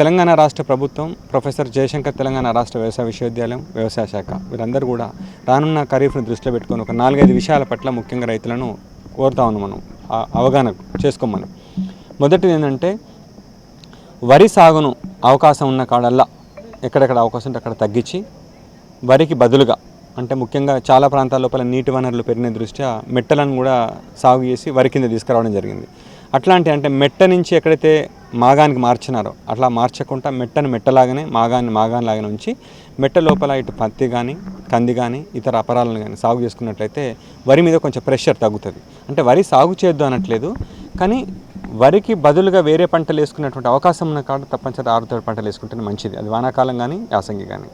తెలంగాణ రాష్ట్ర ప్రభుత్వం ప్రొఫెసర్ జయశంకర్ తెలంగాణ రాష్ట్ర వ్యవసాయ విశ్వవిద్యాలయం వ్యవసాయ శాఖ. వీరందరూ కూడా రానున్న ఖరీఫ్ను దృష్టిలో పెట్టుకొని ఒక నాలుగైదు విషయాల పట్ల ముఖ్యంగా రైతులను కోరుతా ఉన్నాం మనం. అవగాహన చేసుకోమని. మొదటిది ఏంటంటే వరి సాగును అవకాశం ఉన్న కాడల్లా ఎక్కడెక్కడ అవకాశం ఉంటే అక్కడ తగ్గించి వరికి బదులుగా అంటే ముఖ్యంగా చాలా ప్రాంతాల లోపల నీటి వనరులు పెరిగిన దృష్ట్యా మెట్టలను కూడా సాగు చేసి వరి కింద తీసుకురావడం జరిగింది. అట్లాంటి అంటే మెట్ట నుంచి ఎక్కడైతే మాగానికి మార్చినారు. అట్లా మార్చకుండా మెట్టను మెట్టలాగానే మాగాన్ని మాగానిలాగానే ఉంచి మెట్ట లోపల ఇటు పత్తి కానీ కంది కానీ ఇతర అపరాలను కానీ సాగు చేసుకున్నట్లయితే వరి మీద కొంచెం ప్రెషర్ తగ్గుతుంది. అంటే వరి సాగు చేయొద్దు అనట్లేదు కానీ వరికి బదులుగా వేరే పంటలు వేసుకునేటువంటి అవకాశం ఉన్న కాడ తప్పనిసరి ఆరుతడి పంటలు వేసుకుంటేనే మంచిది. అది వానాకాలం కానీ యాసంగి కానీ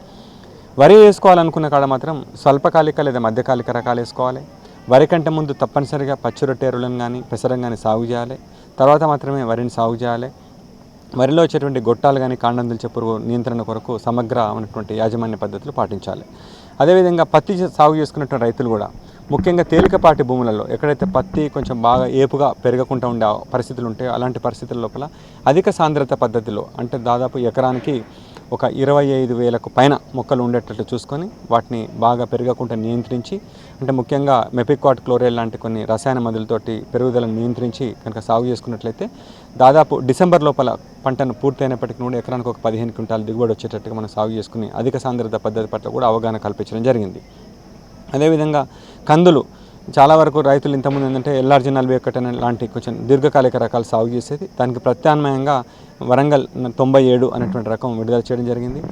వరి వేసుకోవాలనుకున్న కాడ మాత్రం స్వల్పకాలిక లేదా మధ్యకాలిక రకాలు వేసుకోవాలి. వరి కంటే ముందు తప్పనిసరిగా పచ్చి రొట్టెరులను కానీ పెసరం కానీ సాగు చేయాలి. తర్వాత మాత్రమే వరిని సాగు చేయాలి. వరిలో వచ్చేటువంటి గొట్టాలు కానీ కాండం దిల్చే పురుగు నియంత్రణ కొరకు సమగ్రమైనటువంటి యాజమాన్య పద్ధతులు పాటించాలి. అదేవిధంగా పత్తి సాగు చేసుకున్నటువంటి రైతులు కూడా ముఖ్యంగా తేలికపాటి భూములలో ఎక్కడైతే పత్తి కొంచెం బాగా ఏపుగా పెరగకుండా ఉండే పరిస్థితులు ఉంటాయో అలాంటి పరిస్థితుల లోపల అధిక సాంద్రత పద్ధతిలో అంటే దాదాపు ఎకరానికి ఒక ఇరవై ఐదు వేలకు పైన మొక్కలు ఉండేటట్లు చూసుకొని వాటిని బాగా పెరగకుండా నియంత్రించి అంటే ముఖ్యంగా మెపిక్వాట్ క్లోరైల్ లాంటి కొన్ని రసాయన మందులతోటి పెరుగుదలను నియంత్రించి కనుక సాగు చేసుకున్నట్లయితే దాదాపు డిసెంబర్ లోపల పంటను పూర్తయినప్పటికీ నుండి ఎకరానికి ఒక పదిహేను క్వింటాల దిగుబడి వచ్చేటట్టుగా మనం సాగు చేసుకుని అధిక సాంద్రత పద్ధతి పట్ల కూడా అవగాహన కల్పించడం జరిగింది. అదేవిధంగా కందులు చాలా వరకు రైతులు ఇంతకుముందు ఏంటంటే ఎల్ఆర్జీ నలభై ఒకటి అనే లాంటి కొంచెం దీర్ఘకాలిక రకాలు సాగు చేసేది. దానికి ప్రత్యామ్నాయంగా వరంగల్ తొంభై ఏడు అనేటువంటి రకం విడుదల చేయడం జరిగింది.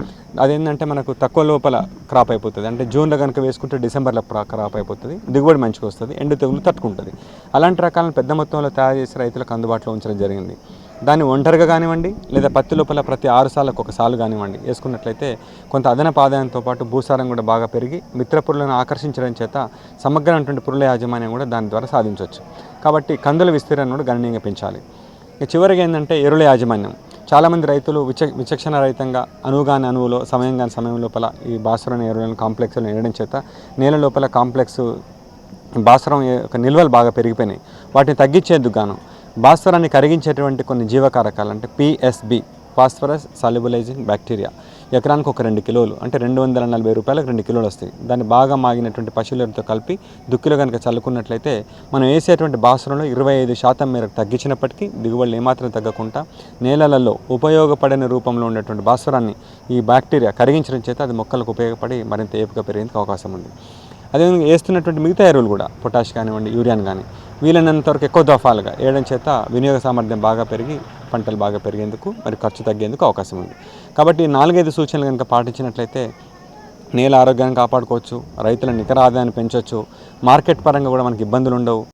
అదేంటంటే మనకు తక్కువ లోపల క్రాప్ అయిపోతుంది. అంటే జూన్లో కనుక వేసుకుంటే డిసెంబర్లో క్రాప్ అయిపోతుంది. దిగుబడి మంచిగా వస్తుంది. ఎండు తెగులు తట్టుకుంటుంది. అలాంటి రకాలను పెద్ద మొత్తంలో తయారు చేసి రైతులకు అందుబాటులో ఉంచడం జరిగింది. దాన్ని ఒంటరిగా కానివ్వండి లేదా పత్తి లోపల ప్రతి ఆరు సార్లకు ఒక సాలు కానివ్వండి వేసుకున్నట్లయితే కొంత అదనపు ఆదాయంతో పాటు భూసారం కూడా బాగా పెరిగి మిత్ర పురులను ఆకర్షించడం చేత సమగ్రమైనటువంటి పురుల యాజమాన్యం కూడా దాని ద్వారా సాధించవచ్చు. కాబట్టి కందుల విస్తీర్ణం కూడా గణనీయంగా పెంచాలి. ఇక చివరిగా ఏంటంటే ఎరువుల యాజమాన్యం. చాలామంది రైతులు విచ విచక్షణ రహితంగా అనువుగాని అనువులో సమయం కాని సమయం లోపల ఈ బాసురం ఎరువులను కాంప్లెక్స్లను వేయడం చేత నేల లోపల కాంప్లెక్స్ భాస్వరం యొక్క నిల్వలు బాగా పెరిగిపోయినాయి. వాటిని తగ్గించేందుకు గాను భాస్వరాన్ని కరిగించేటువంటి కొన్ని జీవకారకాలు అంటే పిఎస్బి ఫాస్ఫరస్ సాల్యుబలైజింగ్ బ్యాక్టీరియా ఎకరానికి ఒక రెండు కిలోలు అంటే రెండు వందల నలభై రూపాయలకు రెండు కిలోలు వస్తాయి. దాన్ని బాగా మాగినటువంటి పశువులతో కలిపి దుక్కిలో కనుక చల్లుకున్నట్లయితే మనం వేసేటువంటి భాస్వరంలో ఇరవై ఐదు శాతం మేరకు తగ్గించినప్పటికీ దిగుబడులు ఏమాత్రం తగ్గకుండా నేలలలో ఉపయోగపడని రూపంలో ఉన్నటువంటి భాస్వరాన్ని ఈ బ్యాక్టీరియా కరిగించడం చేత అది మొక్కలకు ఉపయోగపడి మరింత ఏపుగా పెరిగేందుకు అవకాశం ఉంది. అదేవిధంగా వేస్తున్నటువంటి మిగతా ఎరువులు కూడా పొటాష్ కానివ్వండి యూరియాన్ కానీ వీలైనంత వరకు ఎక్కువ దఫాలుగా వేయడం చేత వినియోగ సామర్థ్యం బాగా పెరిగి పంటలు బాగా పెరిగేందుకు మరి ఖర్చు తగ్గేందుకు అవకాశం ఉంది. కాబట్టి నాలుగైదు సూచనలు కనుక పాటించినట్లయితే నేల ఆరోగ్యాన్ని కాపాడుకోవచ్చు రైతుల నికర ఆదాయాన్ని పెంచవచ్చు మార్కెట్ పరంగా కూడా మనకి ఇబ్బందులు ఉండవు